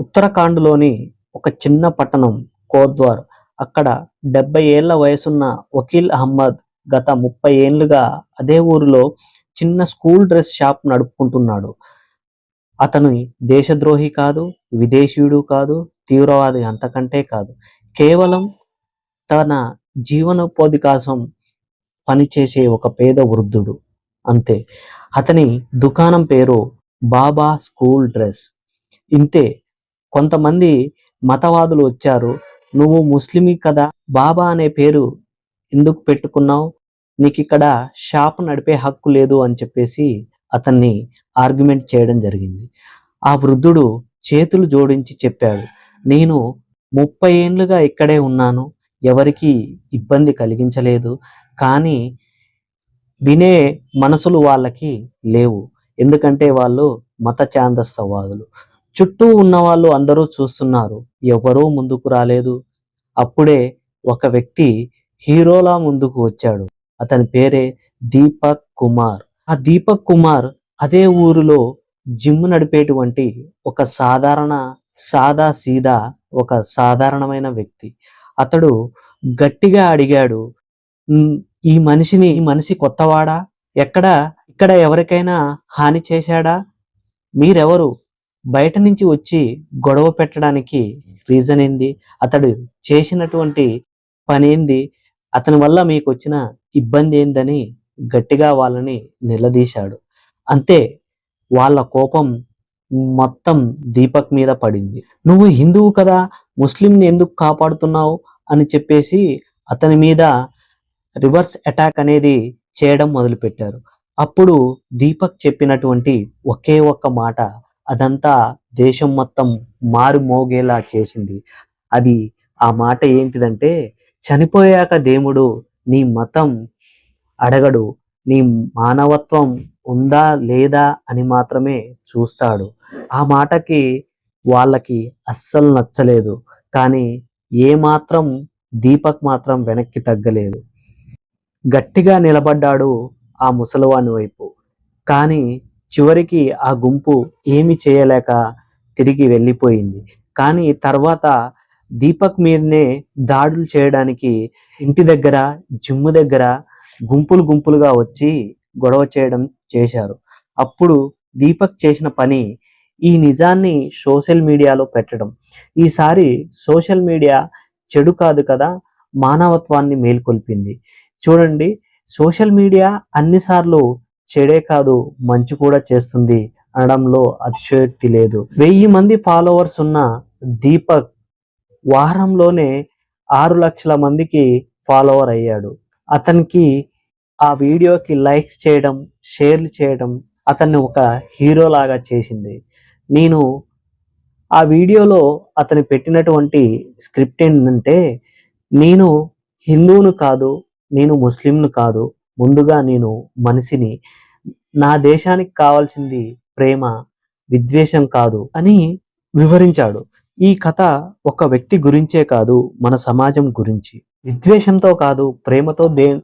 ఉత్తరాఖండ్లోని ఒక చిన్న పట్టణం కోద్వార్. అక్కడ డెబ్బై ఏళ్ళ వయసున్న వకీల్ అహ్మద్ గత ముప్పై ఏళ్ళుగా అదే ఊరిలో చిన్న స్కూల్ డ్రెస్ షాప్ నడుపుకుంటున్నాడు. అతను దేశద్రోహి కాదు విదేశీయుడు కాదు తీవ్రవాది అంతకంటే కాదు. కేవలం తన జీవనోపాధి కోసం పనిచేసే ఒక పేద వృద్ధుడు. అంతే. అతని దుకాణం పేరు బాబా స్కూల్ డ్రెస్. ఇంతే. కొంతమంది మతవాదులు వచ్చారు. నువ్వు ముస్లిమి కదా బాబా అనే పేరు ఎందుకు పెట్టుకున్నావు? నీకు ఇక్కడ షాప్ నడిపే హక్కు లేదు అని చెప్పేసి అతన్ని ఆర్గ్యుమెంట్ చేయడం జరిగింది. ఆ వృద్ధుడు చేతులు జోడించి చెప్పాడు నేను ముప్పై ఏండ్లుగా ఇక్కడే ఉన్నాను. ఎవరికి ఇబ్బంది కలిగించలేదు. కానీ వినే మనసులు వాళ్ళకి లేవు. ఎందుకంటే వాళ్ళు మత ఛాందస్తవాదులు చుట్టూ ఉన్న వాళ్ళు అందరూ చూస్తున్నారు. ఎవరూ ముందుకు రాలేదు. అప్పుడే ఒక వ్యక్తి హీరోలా ముందుకు వచ్చాడు. అతని పేరే దీపక్ కుమార్. ఆ దీపక్ కుమార్ అదే ఊరిలో జిమ్ నడిపేటువంటి ఒక సాధారణ సాదా సీదా ఒక సాధారణమైన వ్యక్తి. అతడు గట్టిగా అడిగాడు ఈ మనిషిని ఈ మనిషి కొత్తవాడా? ఎక్కడ? ఇక్కడ ఎవరికైనా హాని చేశాడా? మీరెవరు? బయట నుంచి వచ్చి గొడవ పెట్టడానికి రీజన్ ఏంది? అతడు చేసినటువంటి పని ఏంది? అతని వల్ల మీకు వచ్చిన ఇబ్బంది ఏందని గట్టిగా వాళ్ళని నిలదీశాడు. అంతే వాళ్ళ కోపం మొత్తం దీపక్ మీద పడింది. నువ్వు హిందువు కదా? ముస్లింని ఎందుకు కాపాడుతున్నావు? అని చెప్పేసి అతని మీద రివర్స్ అటాక్ అనేది చేయడం మొదలుపెట్టారు. అప్పుడు దీపక్ చెప్పినటువంటి ఒకే ఒక్క మాట అదంతా దేశం మొత్తం మారుమోగేలా చేసింది. అది ఆ మాట ఏంటిదంటే చనిపోయాక దేవుడు నీ మతం అడగడు నీ మానవత్వం ఉందా లేదా అని మాత్రమే చూస్తాడు. ఆ మాటకి వాళ్ళకి అస్సలు నచ్చలేదు కానీ ఏ మాత్రం దీపక్ మాత్రం వెనక్కి తగ్గలేదు. గట్టిగా నిలబడ్డాడు ఆ ముసలివాని వైపు. కానీ చివరికి ఆ గుంపు ఏమి చేయలేక తిరిగి వెళ్ళిపోయింది. కానీ తర్వాత దీపక్ మీదనే దాడులు చేయడానికి ఇంటి దగ్గర జిమ్ దగ్గర గుంపులు గుంపులుగా వచ్చి గొడవ చేయడం చేశారు. అప్పుడు దీపక్ చేసిన పని ఈ నిజాన్ని సోషల్ మీడియాలో పెట్టడం. ఈసారి సోషల్ మీడియా చెడు కాదు కదా మానవత్వాన్ని మేల్కొల్పింది. చూడండి సోషల్ మీడియా అన్నిసార్లు చెడే కాదు మంచి కూడా చేస్తుంది అనడంలో అతిశయోక్తి లేదు. వెయ్యి మంది ఫాలోవర్స్ ఉన్న దీపక్ వారంలోనే ఆరు లక్షల మందికి ఫాలోవర్ అయ్యాడు. అతనికి ఆ వీడియోకి లైక్స్ చేయడం షేర్లు చేయడం అతన్ని ఒక హీరో లాగా చేసింది. నేను ఆ వీడియోలో అతను పెట్టినటువంటి స్క్రిప్ట్ ఏంటంటే నేను హిందువును కాదు నేను ముస్లింను కాదు ముందుగా నేను మనిషిని నా దేశానికి కావాల్సింది ప్రేమ విద్వేషం కాదు అని వివరించాడు. ఈ కథ ఒక వ్యక్తి గురించే కాదు మన సమాజం గురించి. విద్వేషంతో కాదు ప్రేమతో దే